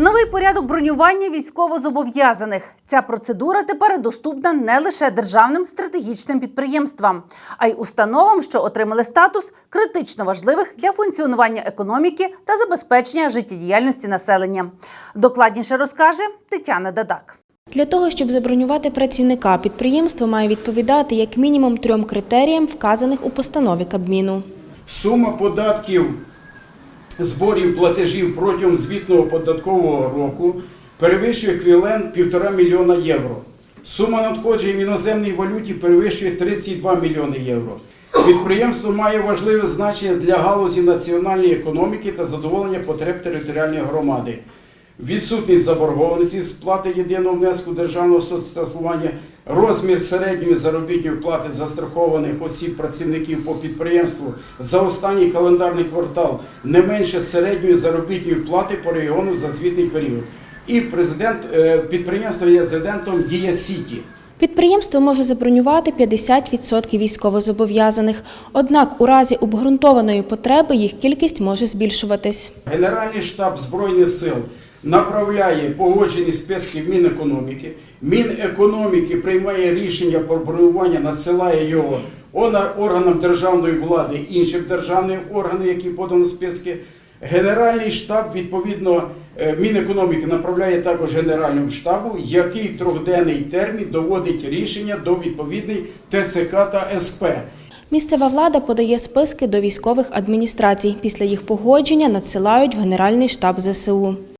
Новий порядок бронювання військовозобов'язаних. Ця процедура тепер доступна не лише державним стратегічним підприємствам, а й установам, що отримали статус критично важливих для функціонування економіки та забезпечення життєдіяльності населення. Докладніше розкаже Тетяна Дадак. Для того, щоб забронювати працівника, підприємство має відповідати як мінімум трьом критеріям, вказаних у постанові Кабміну. Сума податків, зборів платежів протягом звітного податкового року перевищує еквівалент 1,5 мільйона євро. Сума надходжень в іноземній валюті перевищує 32 мільйони євро. Підприємство має важливе значення для галузі національної економіки та задоволення потреб територіальної громади. Відсутність заборгованості сплати єдиного внеску державного соцстрахування, розмір середньої заробітної плати застрахованих осіб працівників по підприємству за останній календарний квартал не менше середньої заробітної плати по регіону за звітний період. І президент е, підприємства є резидентом Дія Сіті. Підприємство може забронювати 50% військовозобов'язаних, однак у разі обґрунтованої потреби їх кількість може збільшуватись. Генеральний штаб Збройних сил направляє погоджені списки в Мінекономіки. Мінекономіки приймає рішення про бронювання, надсилає його органам державної влади, іншим державним органам, які подано списки. Генеральний штаб, відповідно, е, Мінекономіки направляє також Генеральному штабу, який в трьохденний термін доводить рішення до відповідної ТЦК та СП. Місцева влада подає списки до військових адміністрацій. Після їх погодження надсилають в Генеральний штаб ЗСУ.